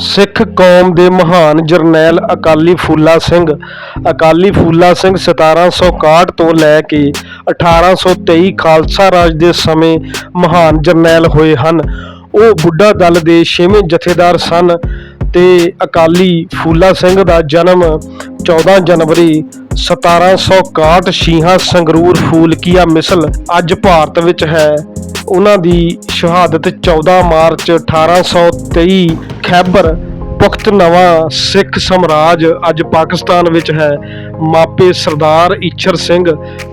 ਸਿੱਖ ਕੌਮ ਦੇ ਮਹਾਨ ਜਰਨੈਲ ਅਕਾਲੀ ਫੂਲਾ ਸਿੰਘ, ਅਕਾਲੀ ਫੂਲਾ ਸਿੰਘ 1761 ਤੋਂ ਲੈ ਕੇ 1823 ਖਾਲਸਾ ਰਾਜ ਦੇ ਸਮੇਂ ਮਹਾਨ ਜਰਨੈਲ ਹੋਏ ਹਨ। ਉਹ ਬੁੱਢਾ ਦਲ ਦੇ 6ਵੇਂ ਜਥੇਦਾਰ ਸਨ ਤੇ ਅਕਾਲੀ ਫੂਲਾ ਸਿੰਘ ਦਾ ਜਨਮ 14 ਜਨਵਰੀ 1761 ਸ਼ੀਹਾ ਸੰਗਰੂਰ ਫੂਲਕੀਆ ਮਿਸਲ ਅੱਜ ਭਾਰਤ ਵਿੱਚ ਹੈ। ਉਹਨਾਂ ਦੀ ਸ਼ਹਾਦਤ 14 ਮਾਰਚ 1823 ਖੈਬਰ ਪੁਖਤਨਵਾ ਸਿੱਖ ਸਮਰਾਜ ਅੱਜ ਪਾਕਿਸਤਾਨ ਵਿੱਚ ਹੈ। ਮਾਪੇ ਸਰਦਾਰ ਈਸ਼ਰ ਸਿੰਘ,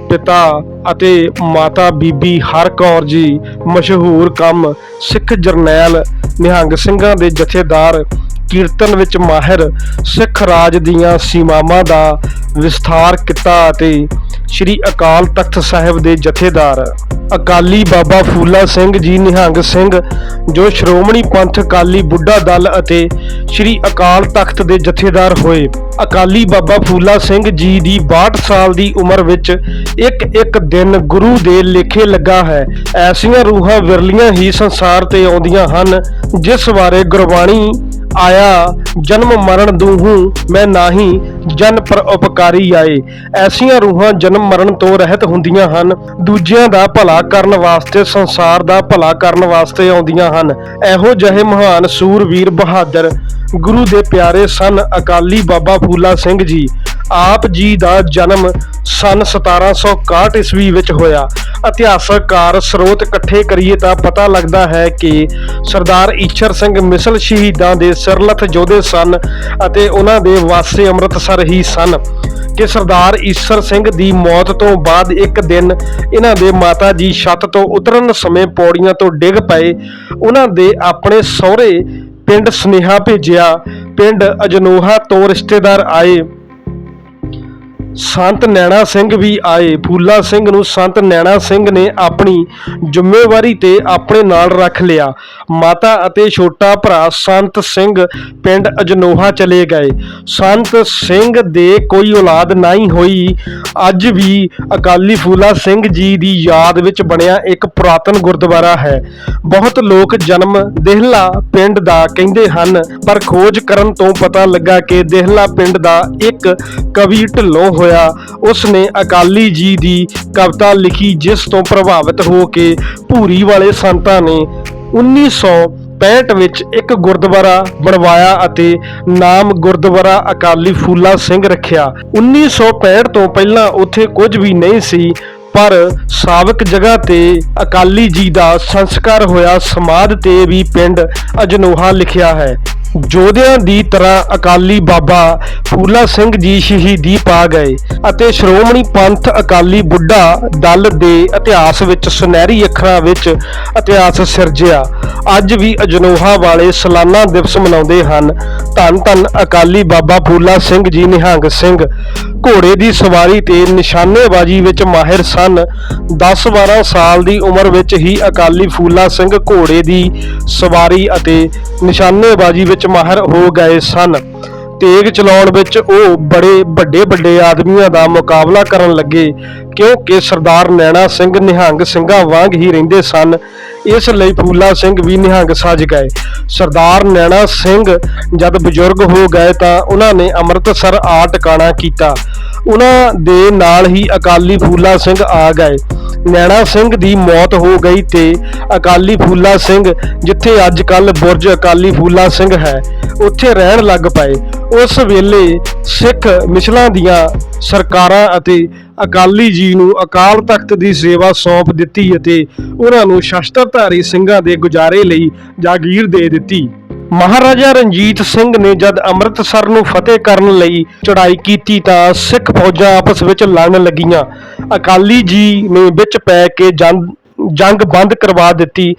ਪਿਤਾ ਅਤੇ ਮਾਤਾ ਬੀਬੀ ਹਰਕੌਰ ਜੀ ਮਸ਼ਹੂਰ ਕੰਮ ਸਿੱਖ ਜਰਨੈਲ ਨਿਹੰਗ ਸਿੰਘਾਂ ਦੇ ਜਥੇਦਾਰ ਕੀਰਤਨ ਵਿੱਚ ਮਾਹਿਰ ਸਿੱਖ ਰਾਜ ਦੀਆਂ ਸੀਮਾਵਾਂ ਦਾ ਵਿਸਥਾਰ ਕੀਤਾ ਅਤੇ ਸ੍ਰੀ ਅਕਾਲ ਤਖਤ ਸਾਹਿਬ ਦੇ ਜਥੇਦਾਰ ਅਕਾਲੀ ਬਾਬਾ ਫੂਲਾ ਸਿੰਘ ਜੀ, ਨਿਹੰਗ ਸਿੰਘ, ਜੋ ਸ਼੍ਰੋਮਣੀ ਪੰਥ ਅਕਾਲੀ ਬੁੱਢਾ ਦਲ ਅਤੇ ਸ੍ਰੀ ਅਕਾਲ ਤਖਤ ਦੇ ਜਥੇਦਾਰ ਹੋਏ। ਅਕਾਲੀ ਬਾਬਾ ਫੂਲਾ ਸਿੰਘ ਜੀ ਦੀ 62 ਸਾਲ ਦੀ ਉਮਰ ਵਿੱਚ ਇੱਕ ਇੱਕ ਦਿਨ ਗੁਰੂ ਦੇ ਲੇਖੇ ਲੱਗਾ ਹੈ। ਐਸੀਆਂ ਰੂਹਾਂ ਵਿਰਲੀਆਂ ਹੀ ਸੰਸਾਰ ਤੇ ਆਉਂਦੀਆਂ ਹਨ, ਜਿਸ ਬਾਰੇ ਗੁਰਬਾਣੀ ਆਇਆ, ਜਨਮ ਮਰਨ ਦੂਹੂ ਮੈਂ ਨਾਹੀ, ਜਨ ਪਰ ਉਪਕਾਰੀ ਆਏ। ਐਸੀਆਂ ਰੂਹਾਂ ਜਨਮ ਮਰਨ ਤੋਂ ਰਹਿਤ ਹੁੰਦੀਆਂ ਹਨ। ਦੂਜਿਆਂ ਦਾ ਭਲਾ ਕਰਨ ਵਾਸਤੇ, ਸੰਸਾਰ ਦਾ ਭਲਾ ਕਰਨ ਵਾਸਤੇ ਆਉਂਦੀਆਂ ਹਨ। ਇਹੋ ਜਿਹੇ ਮਹਾਨ ਸੂਰਵੀਰ ਬਹਾਦਰ, ਗੁਰੂ ਦੇ ਪਿਆਰੇ ਸਨ ਅਕਾਲੀ ਬਾਬਾ ਫੂਲਾ ਸਿੰਘ ਜੀ। ਆਪ ਜੀ ਦਾ ਜਨਮ ਸਨ 1761 ਈਸਵੀ ਵਿੱਚ ਹੋਇਆ। ਇਤਿਹਾਸਕ ਕਾਰ ਸਰੋਤ ਇਕੱਠੇ ਕਰੀਏ ਤਾਂ ਪਤਾ ਲੱਗਦਾ ਹੈ ਕਿ ਸਰਦਾਰ ਈਸ਼ਰ ਸਿੰਘ ਮਿਸਲ ਸ਼ਹੀਦਾਂ ਦੇ ਸਿਰਲਥ ਯੋਧੇ ਸਨ ਅਤੇ ਉਹਨਾਂ ਦੇ ਵਾਸੇ ਅੰਮ੍ਰਿਤਸਰ ਹੀ ਸਨ ਕਿ ਸਰਦਾਰ ਈਸ਼ਰ ਸਿੰਘ ਦੀ ਮੌਤ ਤੋਂ ਬਾਅਦ ਇੱਕ ਦਿਨ ਇਹਨਾਂ ਦੇ ਮਾਤਾ ਜੀ ਛੱਤ ਤੋਂ ਉਤਰਨ ਸਮੇਂ ਪੌੜੀਆਂ ਤੋਂ ਡਿੱਗ ਪਏ। ਉਹਨਾਂ ਦੇ ਆਪਣੇ ਸਹੁਰੇ ਪਿੰਡ ਸੁਨੇਹਾ ਭੇਜਿਆ। ਪਿੰਡ ਅਜਨੋਹਾ ਤੋਂ ਰਿਸ਼ਤੇਦਾਰ ਆਏ। ਸੰਤ ਨੈਣਾ ਸਿੰਘ ਵੀ ਆਏ। ਫੂਲਾ ਸਿੰਘ ਨੂੰ ਸੰਤ ਨੈਣਾ ਸਿੰਘ ਨੇ ਆਪਣੀ ਜ਼ਿੰਮੇਵਾਰੀ ਤੇ ਆਪਣੇ ਨਾਲ ਰੱਖ ਲਿਆ। ਮਾਤਾ ਅਤੇ ਛੋਟਾ ਭਰਾ ਸੰਤ ਸਿੰਘ ਪਿੰਡ ਅਜਨੋਹਾ ਚਲੇ ਗਏ। ਸੰਤ ਸਿੰਘ ਦੇ ਕੋਈ ਔਲਾਦ ਨਹੀਂ ਹੋਈ। ਅੱਜ ਵੀ ਅਕਾਲੀ ਫੂਲਾ ਸਿੰਘ ਜੀ ਦੀ ਯਾਦ ਵਿੱਚ ਬਣਿਆ ਇੱਕ ਪੁਰਾਤਨ ਗੁਰਦੁਆਰਾ ਹੈ। ਬਹੁਤ ਲੋਕ ਜਨਮ ਦੇਹਲਾ ਪਿੰਡ ਦਾ ਕਹਿੰਦੇ ਹਨ, ਪਰ ਖੋਜ ਕਰਨ ਤੋਂ ਪਤਾ ਲੱਗਾ ਕਿ ਦੇਹਲਾ ਪਿੰਡ ਦਾ ਇੱਕ ਕਵੀ ਢਿੱਲੋਂ ਹੋਇਆ। ਉਸ ਨੇ ਅਕਾਲੀ ਜੀ ਦੀ ਕਵਿਤਾ ਲਿਖੀ, ਜਿਸ ਤੋਂ ਪ੍ਰਭਾਵਿਤ ਹੋ ਕੇ ਭੂਰੀ ਵਾਲੇ ਸੰਤਾਂ ਨੇ 1965 ਵਿੱਚ ਇੱਕ ਗੁਰਦੁਆਰਾ ਬਣਵਾਇਆ ਅਤੇ ਨਾਮ ਗੁਰਦੁਆਰਾ ਅਕਾਲੀ ਫੂਲਾ ਸਿੰਘ ਰੱਖਿਆ। 1965 ਤੋਂ ਪਹਿਲਾਂ ਉੱਥੇ ਕੁਝ ਵੀ ਨਹੀਂ ਸੀ, ਪਰ ਸਾਬਕ ਜਗ੍ਹਾ ਤੇ ਅਕਾਲੀ ਜੀ ਦਾ ਸੰਸਕਾਰ ਹੋਇਆ। ਸਮਾਧ ਤੇ ਵੀ ਪਿੰਡ ਅਜਨੋਹਾ ਲਿਖਿਆ ਹੈ। ਯੋਧਿਆਂ ਦੀ ਤਰ੍ਹਾਂ ਅਕਾਲੀ ਬਾਬਾ ਫੂਲਾ ਸਿੰਘ ਜੀ ਸ਼ਹੀਦੀ ਪਾ ਗਏ ਅਤੇ ਸ਼੍ਰੋਮਣੀ ਪੰਥ ਅਕਾਲੀ ਬੁੱਢਾ ਦਲ ਦੇ ਇਤਿਹਾਸ ਵਿੱਚ ਸੁਨਹਿਰੀ ਅੱਖਰਾਂ ਵਿੱਚ ਇਤਿਹਾਸ ਸਿਰਜਿਆ। ਅੱਜ ਵੀ ਅਜਨੋਹਾ ਵਾਲੇ ਸਾਲਾਨਾ ਦਿਵਸ ਮਨਾਉਂਦੇ ਹਨ। ਧੰਨ ਧੰਨ ਅਕਾਲੀ ਬਾਬਾ ਫੂਲਾ ਸਿੰਘ ਜੀ, ਨਿਹੰਗ ਸਿੰਘ। ਘੋੜੇ ਦੀ ਸਵਾਰੀ ਤੇ ਨਿਸ਼ਾਨੇਬਾਜ਼ੀ ਵਿੱਚ ਮਾਹਿਰ ਸਨ। 10-12 ਸਾਲ ਦੀ ਉਮਰ ਵਿੱਚ ਹੀ ਅਕਾਲੀ ਫੂਲਾ ਸਿੰਘ ਘੋੜੇ ਦੀ ਸਵਾਰੀ ਅਤੇ ਨਿਸ਼ਾਨੇਬਾਜ਼ੀ ਵਿੱਚ ਮਾਹਿਰ ਹੋ ਗਏ ਸਨ। ਤੇਗ ਚਲਾਉਣ ਵਿੱਚ ਉਹ ਬੜੇ ਵੱਡੇ ਵੱਡੇ ਆਦਮੀਆਂ ਦਾ ਮੁਕਾਬਲਾ ਕਰਨ ਲੱਗੇ, ਕਿਉਂਕਿ ਸਰਦਾਰ ਨੈਣਾ ਸਿੰਘ ਨਿਹੰਗ ਸਿੰਘਾਂ ਵਾਂਗ ਹੀ ਰਹਿੰਦੇ ਸਨ। ਇਸ ਲਈ ਫੂਲਾ ਸਿੰਘ ਵੀ ਨਿਹੰਗ ਸੱਜ ਗਏ। ਸਰਦਾਰ ਨੈਣਾ ਸਿੰਘ ਜਦ ਬਜ਼ੁਰਗ ਹੋ ਗਏ ਤਾਂ ਉਹਨਾਂ ਨੇ ਅੰਮ੍ਰਿਤਸਰ ਆ ਟਿਕਾਣਾ ਕੀਤਾ। ਉਹਨਾਂ ਦੇ ਨਾਲ ਹੀ ਅਕਾਲੀ ਫੂਲਾ ਸਿੰਘ ਆ ਗਏ। ਨੈਣਾ ਸਿੰਘ ਦੀ ਮੌਤ ਹੋ ਗਈ ਤੇ ਅਕਾਲੀ ਫੂਲਾ ਸਿੰਘ, ਜਿੱਥੇ ਅੱਜ ਕੱਲ ਬੁਰਜ ਅਕਾਲੀ ਫੂਲਾ ਸਿੰਘ ਹੈ, ਉੱਥੇ ਰਹਿਣ ਲੱਗ ਪਏ। ਉਸ ਵੇਲੇ ਸਿੱਖ ਮਿਸਲਾਂ ਦੀਆਂ ਸਰਕਾਰਾਂ ਅਤੇ ਅਕਾਲੀ ਜੀ ਨੂੰ ਅਕਾਲ ਤਖਤ ਦੀ ਸੇਵਾ ਸੌਂਪ ਦਿੱਤੀ ਅਤੇ ਉਹਨਾਂ ਨੂੰ ਸ਼ਸਤਰਧਾਰੀ ਸਿੰਘਾਂ ਦੇ ਗੁਜ਼ਾਰੇ ਲਈ ਜਾਗੀਰ ਦੇ ਦਿੱਤੀ। ਮਹਾਰਾਜਾ ਰਣਜੀਤ ਸਿੰਘ ਨੇ ਜਦ ਅੰਮ੍ਰਿਤਸਰ ਨੂੰ ਫਤਿਹ ਕਰਨ ਲਈ ਚੜ੍ਹਾਈ ਕੀਤੀ ਤਾਂ ਸਿੱਖ ਫੌਜਾਂ ਆਪਸ ਵਿੱਚ ਲੜਨ ਲੱਗੀਆਂ। ਅਕਾਲੀ ਜੀ ਨੇ ਵਿੱਚ ਪੈ ਕੇ ਜੰਗ ਬੰਦ ਕਰਵਾ ਦਿੱਤੀ।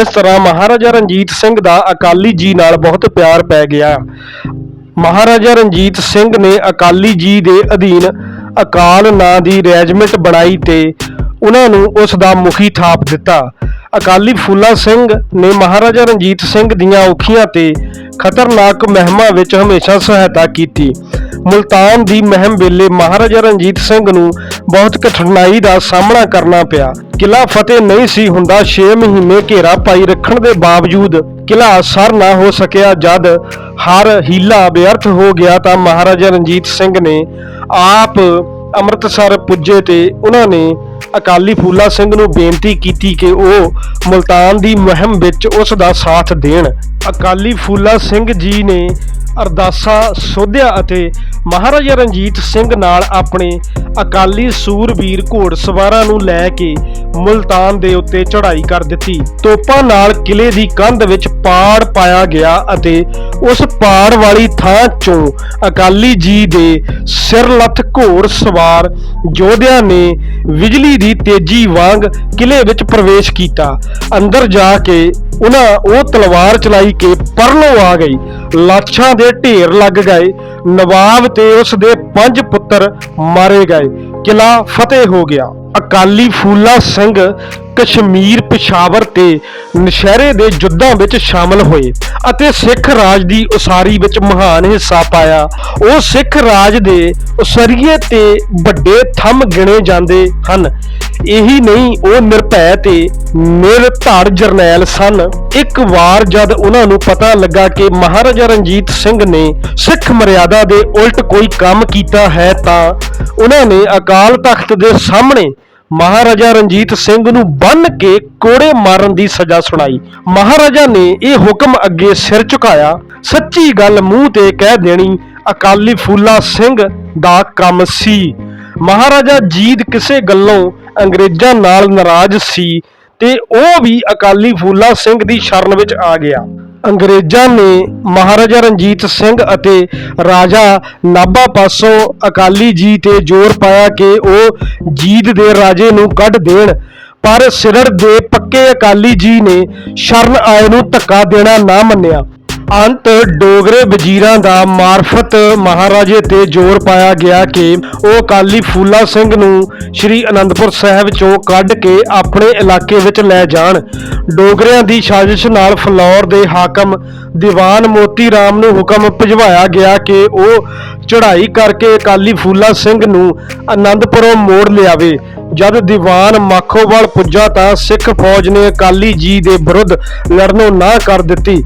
ਇਸ ਤਰ੍ਹਾਂ ਮਹਾਰਾਜਾ ਰਣਜੀਤ ਸਿੰਘ ਦਾ ਅਕਾਲੀ ਜੀ ਨਾਲ ਬਹੁਤ ਪਿਆਰ ਪੈ ਗਿਆ। ਮਹਾਰਾਜਾ ਰਣਜੀਤ ਸਿੰਘ ਨੇ ਅਕਾਲੀ ਜੀ ਦੇ ਅਧੀਨ ਅਕਾਲ ਨਾਂ ਦੀ ਰੈਜੀਮੈਂਟ ਬਣਾਈ ਤੇ ਉਹਨਾਂ ਨੂੰ ਉਸ ਦਾ ਮੁਖੀ ਥਾਪ ਦਿੱਤਾ। ਅਕਾਲੀ ਫੂਲਾ ਸਿੰਘ ਨੇ ਮਹਾਰਾਜਾ ਰਣਜੀਤ ਸਿੰਘ ਦੀਆਂ ਔਖੀਆਂ ਤੇ ਖਤਰਨਾਕ ਮਹਿਮਾਂ ਵਿੱਚ ਹਮੇਸ਼ਾ ਸਹਾਇਤਾ ਕੀਤੀ। ਮੁਲਤਾਨ ਦੀ ਮਹਿਮ ਵੇਲੇ ਮਹਾਰਾਜਾ ਰਣਜੀਤ ਸਿੰਘ ਨੂੰ ਬਹੁਤ ਕਠਿਨਾਈ ਦਾ ਸਾਹਮਣਾ ਕਰਨਾ ਪਿਆ। ਕਿਲਾ ਫਤਿਹ ਨਹੀਂ ਸੀ ਹੁੰਦਾ 6 ਮਹੀਨੇ ਘੇਰਾ ਪਾਈ ਰੱਖਣ ਦੇ ਬਾਵਜੂਦ ਕਿਲਾ ਸਰ ਨਾ ਹੋ ਸਕਿਆ। ਜਦ ਹਰ ਹੀਲਾ ਵਿਅਰਥ ਹੋ ਗਿਆ ਤਾਂ ਮਹਾਰਾਜਾ ਰਣਜੀਤ ਸਿੰਘ ਨੇ ਆਪ ਅੰਮ੍ਰਿਤਸਰ ਪੁੱਜੇ ਤੇ ਉਹਨਾਂ ਨੇ ਅਕਾਲੀ ਫੂਲਾ ਸਿੰਘ ਨੂੰ ਬੇਨਤੀ ਕੀਤੀ ਕਿ ਉਹ ਮੁਲਤਾਨ ਦੀ ਮੁਹਿੰਮ ਵਿੱਚ ਉਸ ਦਾ ਸਾਥ ਦੇਣ। ਅਕਾਲੀ ਫੂਲਾ ਸਿੰਘ ਜੀ ਨੇ ਅਰਦਾਸਾ ਸੋਧਿਆ ਅਤੇ ਮਹਾਰਾਜਾ ਰਣਜੀਤ ਸਿੰਘ ਨਾਲ ਆਪਣੇ ਅਕਾਲੀ ਸੂਰਬੀਰ ਘੋੜਸਵਾਰਾਂ ਨੂੰ ਲੈ ਕੇ ਮੁਲਤਾਨ ਦੇ ਉੱਤੇ ਚੜ੍ਹਾਈ ਕਰ ਦਿੱਤੀ। ਤੋਪਾਂ ਨਾਲ ਕਿਲੇ ਦੀ ਕੰਧ ਵਿੱਚ ਪਾੜ ਪਾਇਆ ਗਿਆ ਅਤੇ ਉਸ ਪਾੜ ਵਾਲੀ ਥਾਂ ਚੋਂ ਅਕਾਲੀ ਜੀ ਦੇ ਸਿਰਲੱਥ ਘੋੜ ਸਵਾਰ ਯੋਧਿਆਂ ਨੇ ਬਿਜਲੀ ਦੀ ਤੇਜ਼ੀ ਵਾਂਗ ਕਿਲੇ ਵਿੱਚ ਪ੍ਰਵੇਸ਼ ਕੀਤਾ। ਅੰਦਰ ਜਾ ਕੇ ਉਹਨਾਂ ਉਹ ਤਲਵਾਰ ਚਲਾਈ ਕਿ ਪਰਲੋ ਆ ਗਈ। ਲਾਸ਼ਾਂ ਦੇ ਢੇਰ ਲੱਗ ਗਏ। ਨਵਾਬ ਤੇ ਉਸ ਦੇ ਪੰਜ ਪੁੱਤਰ ਮਾਰੇ ਗਏ। ਕਿਲਾ ਫਤਿਹ ਹੋ ਗਿਆ। ਅਕਾਲੀ ਫੂਲਾ ਸਿੰਘ ਕਸ਼ਮੀਰ ਪਿਸ਼ਾਵਰ ਤੇ ਨਸ਼ਹਿਰੇ ਦੇ ਯੁੱਧਾਂ ਵਿੱਚ ਸ਼ਾਮਲ ਹੋਏ ਅਤੇ ਸਿੱਖ ਰਾਜ ਦੀ ਉਸਾਰੀ ਵਿੱਚ ਮਹਾਨ ਹਿੱਸਾ ਪਾਇਆ। ਉਹ ਸਿੱਖ ਰਾਜ ਦੇ ਉਸਰੀਏ ਤੇ ਵੱਡੇ ਥੰਮ ਗਿਣੇ ਜਾਂਦੇ ਹਨ। ਇਹੀ ਨਹੀਂ, ਉਹ ਨਿਰਭੈ ਤੇ ਨਿਰਧੜ ਜਰਨੈਲ ਸਨ। ਇੱਕ ਵਾਰ ਜਦ ਉਹਨਾਂ ਨੂੰ ਪਤਾ ਲੱਗਾ ਕਿ ਮਹਾਰਾਜਾ ਰਣਜੀਤ ਸਿੰਘ ਨੇ ਸਿੱਖ ਮਰਿਆਦਾ ਦੇ ਉਲਟ ਕੋਈ ਕੰਮ ਕੀਤਾ ਹੈ ਤਾਂ ਉਹਨਾਂ ਨੇ ਅਕਾਲ ਤਖਤ ਦੇ ਸਾਹਮਣੇ ਮਹਾਰਾਜਾ ਰਣਜੀਤ ਸਿੰਘ ਨੂੰ ਬੰਨ ਕੇ ਕੋੜੇ ਮਾਰਨ ਦੀ ਸਜ਼ਾ ਸੁਣਾਈ। ਮਹਾਰਾਜਾ ਨੇ ਇਹ ਹੁਕਮ ਅੱਗੇ ਸਿਰ ਝੁਕਾਇਆ। ਸੱਚੀ ਗੱਲ ਮੂੰਹ ਤੇ ਕਹਿ ਦੇਣੀ, ਅਕਾਲੀ ਫੂਲਾ ਸਿੰਘ ਦਾ ਕੰਮ ਸੀ। ਮਹਾਰਾਜਾ ਜੀਤ ਕਿਸੇ ਗੱਲੋਂ ਅੰਗਰੇਜ਼ਾਂ ਨਾਲ ਨਾਰਾਜ਼ ਸੀ ਤੇ ਉਹ ਵੀ ਅਕਾਲੀ ਫੂਲਾ ਸਿੰਘ ਦੀ ਸ਼ਰਨ ਵਿੱਚ ਆ ਗਿਆ। ਅੰਗਰੇਜ਼ਾਂ ਨੇ ਮਹਾਰਾਜਾ ਰਣਜੀਤ ਸਿੰਘ ਅਤੇ ਰਾਜਾ ਨਾਭਾ ਪਾਸੋਂ ਅਕਾਲੀ ਜੀ ਤੇ ਜ਼ੋਰ ਪਾਇਆ ਕਿ ਉਹ ਜੀਤ ਦੇ ਰਾਜੇ ਨੂੰ ਕੱਢ ਦੇਣ। ਪਰ ਸਿਰੜ ਦੇ ਪੱਕੇ ਅਕਾਲੀ ਜੀ ਨੇ ਸ਼ਰਨ ਆਏ ਨੂੰ ਧੱਕਾ ਦੇਣਾ ਨਾ ਮੰਨਿਆ। ਅੰਤ ਡੋਗਰੇ ਵਜ਼ੀਰਾਂ ਦਾ ਮਾਰਫਤ ਮਹਾਰਾਜੇ ਤੇ ਜ਼ੋਰ ਪਾਇਆ ਗਿਆ ਕਿ ਉਹ ਅਕਾਲੀ ਫੂਲਾ ਸਿੰਘ ਨੂੰ ਸ੍ਰੀ ਅਨੰਦਪੁਰ ਸਾਹਿਬ ਚੋਂ ਕੱਢ ਕੇ ਆਪਣੇ ਇਲਾਕੇ ਵਿੱਚ ਲੈ ਜਾਣ। ਡੋਗਰਿਆਂ ਦੀ ਸਾਜ਼ਿਸ਼ ਨਾਲ ਫਲੌਰ ਦੇ ਹਾਕਮ ਦੀਵਾਨ ਮੋਤੀ ਰਾਮ ਨੂੰ ਹੁਕਮ ਭਿਜਵਾਇਆ ਗਿਆ ਕਿ ਉਹ ਚੜ੍ਹਾਈ ਕਰਕੇ ਅਕਾਲੀ ਫੂਲਾ ਸਿੰਘ ਨੂੰ ਅਨੰਦਪੁਰੋਂ ਮੋੜ ਲਿਆਵੇ। ਜਦ ਦੀਵਾਨ ਮਾਖੋਵਾਲ ਪੁੱਜਾ ਤਾਂ ਸਿੱਖ ਫੌਜ ਨੇ ਅਕਾਲੀ ਜੀ ਦੇ ਵਿਰੁੱਧ ਲੜਨੋਂ ਨਾ ਕਰ ਦਿੱਤੀ।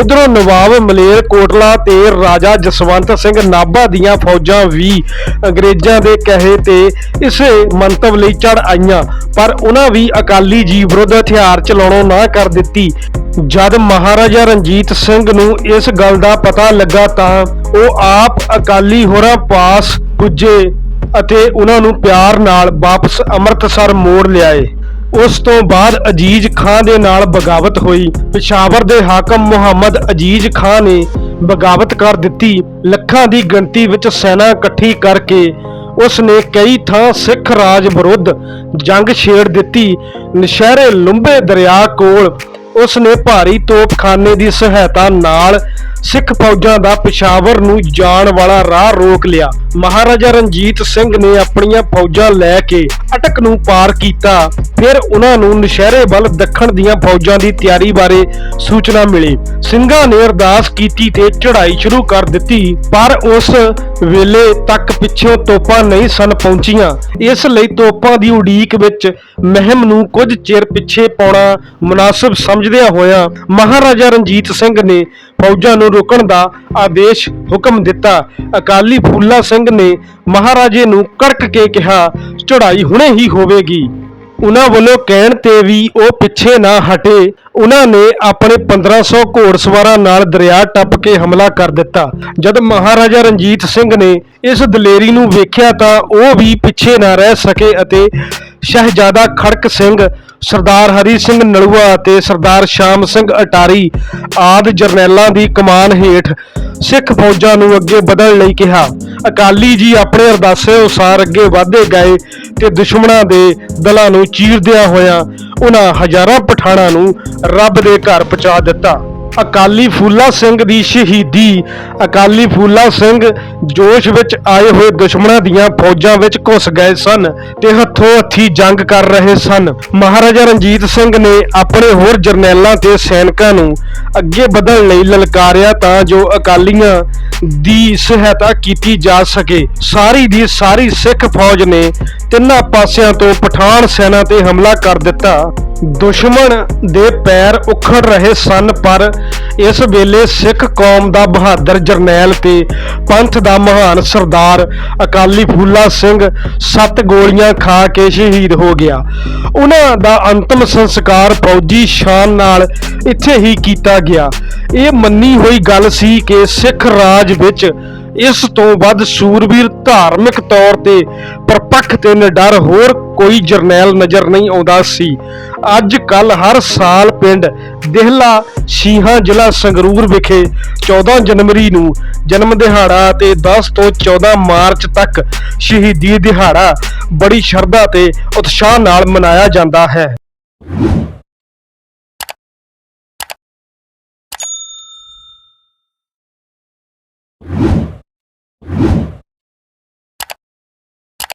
ਉਧਰੋਂ ਨਵਾਬ ਮਲੇਰ ਕੋਟਲਾ ਤੇ ਰਾਜਾ ਜਸਵੰਤ ਸਿੰਘ ਨਾਭਾ ਦੀਆਂ ਫੌਜਾਂ ਵੀ ਅੰਗਰੇਜ਼ਾਂ ਦੇ ਕਹੇ ਤੇ ਇਸੇ ਮੰਤਵ ਲਈ ਚੜ ਆਈਆਂ, ਪਰ ਉਹਨਾਂ ਵੀ ਅਕਾਲੀ ਜੀ ਵਿਰੁੱਧ ਹਥਿਆਰ ਚਲਾਉਣੋਂ ਨਾ ਕਰ ਦਿੱਤੀ। ਜਦ ਮਹਾਰਾਜਾ ਰਣਜੀਤ ਸਿੰਘ ਨੂੰ ਇਸ ਗੱਲ ਦਾ ਪਤਾ ਲੱਗਾ ਤਾਂ ਉਹ ਆਪ ਅਕਾਲੀ ਹੋਰਾਂ ਪਾਸ ਪੁੱਜੇ। ਅਤੇ ਉਹਨਾਂ ਨੂੰ ਪਿਆਰ ਨਾਲ ਵਾਪਸ ਅੰਮ੍ਰਿਤਸਰ ਮੋੜ ਲਿਆਏ। ਉਸ ਤੋਂ ਬਾਅਦ ਅਜੀਜ਼ ਖਾਨ ਦੇ ਨਾਲ ਬਗਾਵਤ ਹੋਈ। ਪਿਸ਼ਾਵਰ ਦੇ ਹਾਕਮ ਮੁਹੰਮਦ ਅਜੀਜ਼ ਖਾਨ ਨੇ ਬਗਾਵਤ ਕਰ ਦਿੱਤੀ। ਲੱਖਾਂ ਦੀ ਗਿਣਤੀ ਵਿੱਚ ਸੈਨਾ ਇਕੱਠੀ ਕਰਕੇ ਉਸ ਨੇ ਕਈ ਥਾਂ ਸਿੱਖ ਰਾਜ ਵਿਰੁੱਧ ਜੰਗ ਛੇੜ ਦਿੱਤੀ। ਨਸ਼ਹਿਰੇ ਲੰਬੇ ਦਰਿਆ ਕੋਲ ਉਸ ਨੇ ਭਾਰੀ ਤੋਪਖਾਨੇ ਦੀ ਸਹਾਇਤਾ ਨਾਲ ਸਿੱਖ ਫੌਜਾਂ ਦਾ ਪਿਸ਼ਾਵਰ ਨੂੰ ਜਾਣ ਵਾਲਾ ਰਾਹ ਰੋਕ ਲਿਆ। ਮਹਾਰਾਜਾ ਰਣਜੀਤ ਸਿੰਘ ਨੇ ਆਪਣੀਆਂ ਫੌਜਾਂ ਲੈ ਕੇ ਅਟਕ ਨੂੰ ਪਾਰ ਕੀਤਾ। ਫਿਰ ਉਹਨਾਂ ਨੂੰ ਨਸ਼ਹਿਰੇ ਵੱਲ ਦੱਖਣ ਦੀਆਂ ਫੌਜਾਂ ਦੀ ਤਿਆਰੀ ਬਾਰੇ ਸੂਚਨਾ ਮਿਲੀ। ਸਿੰਘਾਂ ਨੇ ਅਰਦਾਸ ਕੀਤੀ ਤੇ ਚੜ੍ਹਾਈ ਸ਼ੁਰੂ ਕਰ ਦਿੱਤੀ, ਪਰ ਉਸ ਵੇਲੇ ਤੱਕ ਪਿੱਛੋਂ ਤੋਪਾਂ ਨਹੀਂ ਸਨ ਪਹੁੰਚੀਆਂ। ਇਸ ਲਈ ਤੋਪਾਂ ਦੀ ਉਡੀਕ ਵਿੱਚ ਮਹਿਮ ਨੂੰ ਕੁਝ ਚਿਰ ਪਿੱਛੇ ਪਾਉਣਾ ਮੁਨਾਸਬ ਸਮਝਦਿਆਂ ਹੋਇਆਂ ਮਹਾਰਾਜਾ ਰਣਜੀਤ ਸਿੰਘ ਨੇ ਫੌਜਾਂ ਨੂੰ ਰੋਕਣ ਦਾ ਆਦੇਸ਼ ਹੁਕਮ ਦਿੱਤਾ। ਅਕਾਲੀ ਫੂਲਾ ਸਿੰਘ ਨੇ ਮਹਾਰਾਜੇ ਨੂੰ ਕੜਕ ਕੇ ਕਿਹਾ, ਚੜ੍ਹਾਈ ਹੁਣੇ ਹੀ ਹੋਵੇਗੀ। ਉਹਨਾਂ ਵੱਲੋਂ ਕਹਿਣ ਤੇ ਵੀ ਉਹ ਪਿੱਛੇ ਨਾ ਹਟੇ। ਉਹਨਾਂ ਨੇ ਆਪਣੇ 1500 ਘੋੜਸਵਾਰਾਂ ਨਾਲ ਦਰਿਆ ਟੱਪ ਕੇ ਹਮਲਾ ਕਰ ਦਿੱਤਾ। ਜਦ ਮਹਾਰਾਜਾ ਰਣਜੀਤ ਸਿੰਘ ਨੇ ਇਸ ਦਲੇਰੀ ਨੂੰ ਵੇਖਿਆ ਤਾਂ ਉਹ ਵੀ ਪਿੱਛੇ ਨਾ ਰਹਿ ਸਕੇ ਅਤੇ ਸ਼ਹਿਜ਼ਾਦਾ ਖੜਕ ਸਿੰਘ, ਸਰਦਾਰ ਹਰੀ ਸਿੰਘ ਨਲੂਆ ਅਤੇ ਸਰਦਾਰ ਸ਼ਾਮ ਸਿੰਘ ਅਟਾਰੀ ਆਦ ਜਰਨੈਲਾਂ ਦੀ ਕਮਾਨ ਹੇਠ ਸਿੱਖ ਫੌਜਾਂ ਨੂੰ ਅੱਗੇ ਵਧਣ ਲਈ ਕਿਹਾ। ਅਕਾਲੀ ਜੀ ਆਪਣੇ ਅਰਦਾਸੇ ਅਨੁਸਾਰ ਅੱਗੇ ਵਧਦੇ ਗਏ ਤੇ ਦੁਸ਼ਮਣਾਂ ਦੇ ਦਲਾਂ ਨੂੰ ਚੀਰਦਿਆਂ ਹੋਇਆਂ ਉਹਨਾਂ ਹਜ਼ਾਰਾਂ ਪਠਾਣਾਂ ਨੂੰ ਰੱਬ ਦੇ ਘਰ ਪਹੁੰਚਾ ਦਿੱਤਾ। ਅਕਾਲੀ ਫੂਲਾ ਸਿੰਘ ਦੀ ਸ਼ਹੀਦੀ। ਅਕਾਲੀ ਫੂਲਾ ਸਿੰਘ ਜੋਸ਼ ਵਿੱਚ ਆਏ ਹੋਏ ਦੁਸ਼ਮਣਾਂ ਦੀਆਂ ਫੌਜਾਂ ਵਿੱਚ ਘੁਸ ਗਏ ਸਨ ਤੇ ਹੱਥੋਂ ਹੱਥੀ ਜੰਗ ਕਰ ਰਹੇ ਸਨ। ਮਹਾਰਾਜਾ ਰਣਜੀਤ ਸਿੰਘ ਨੇ ਆਪਣੇ ਹੋਰ ਜਰਨੈਲਾਂ ਤੇ ਸੈਨਿਕਾਂ ਨੂੰ ਅੱਗੇ ਵਧਣ ਲਈ ਲਲਕਾਰਿਆ ਤਾਂ ਜੋ ਅਕਾਲੀਆਂ ਦੀ ਸਹਾਇਤਾ ਕੀਤੀ ਜਾ ਸਕੇ। ਸਾਰੀ ਦੀ ਸਾਰੀ ਸਿੱਖ ਫੌਜ ਨੇ ਤਿੰਨਾਂ ਪਾਸਿਆਂ ਤੋਂ ਪਠਾਨ ਸੈਨਾ ਤੇ ਹਮਲਾ ਕਰ ਦਿੱਤਾ। ਦੁਸ਼ਮਣ ਦੇ ਪੈਰ ਉਖੜ ਰਹੇ ਸਨ, ਪਰ ਇਸ ਵੇਲੇ ਸਿੱਖ ਕੌਮ ਦਾ ਬਹਾਦਰ ਜਰਨੈਲ ਤੇ ਪੰਥ ਦਾ ਮਹਾਨ ਸਰਦਾਰ ਅਕਾਲੀ ਫੂਲਾ ਸਿੰਘ ਸੱਤ ਗੋਲੀਆਂ ਖਾ ਕੇ ਸ਼ਹੀਦ ਹੋ ਗਿਆ। ਉਹਨਾਂ ਦਾ ਅੰਤਮ ਸੰਸਕਾਰ ਫੌਜੀ ਸ਼ਾਨ ਨਾਲ ਇੱਥੇ ਹੀ ਕੀਤਾ ਗਿਆ। ਇਹ ਮੰਨੀ ਹੋਈ ਗੱਲ ਸੀ ਕਿ ਸਿੱਖ ਰਾਜ ਵਿੱਚ ਇਸ ਤੋਂ ਵੱਧ ਸੂਰਬੀਰ ਧਾਰਮਿਕ ਤੌਰ ਤੇ ਪਰਪੱਕ ਤੇ ਨਿਡਰ ਹੋਰ ਕੋਈ ਜਰਨੈਲ ਨਜ਼ਰ ਨਹੀਂ ਆਉਂਦਾ ਸੀ। ਅੱਜ ਕੱਲ ਹਰ ਸਾਲ ਪਿੰਡ ਦਿਹਲਾ ਸ਼ੀਹਾਂ ਜ਼ਿਲ੍ਹਾ ਸੰਗਰੂਰ ਵਿਖੇ 14 ਜਨਵਰੀ ਨੂੰ ਜਨਮ ਦਿਹਾੜਾ ਤੇ 10 ਤੋਂ 14 ਮਾਰਚ ਤੱਕ ਸ਼ਹੀਦੀ ਦਿਹਾੜਾ ਬੜੀ ਸ਼ਰਧਾ ਤੇ ਉਤਸ਼ਾਹ ਨਾਲ ਮਨਾਇਆ ਜਾਂਦਾ ਹੈ।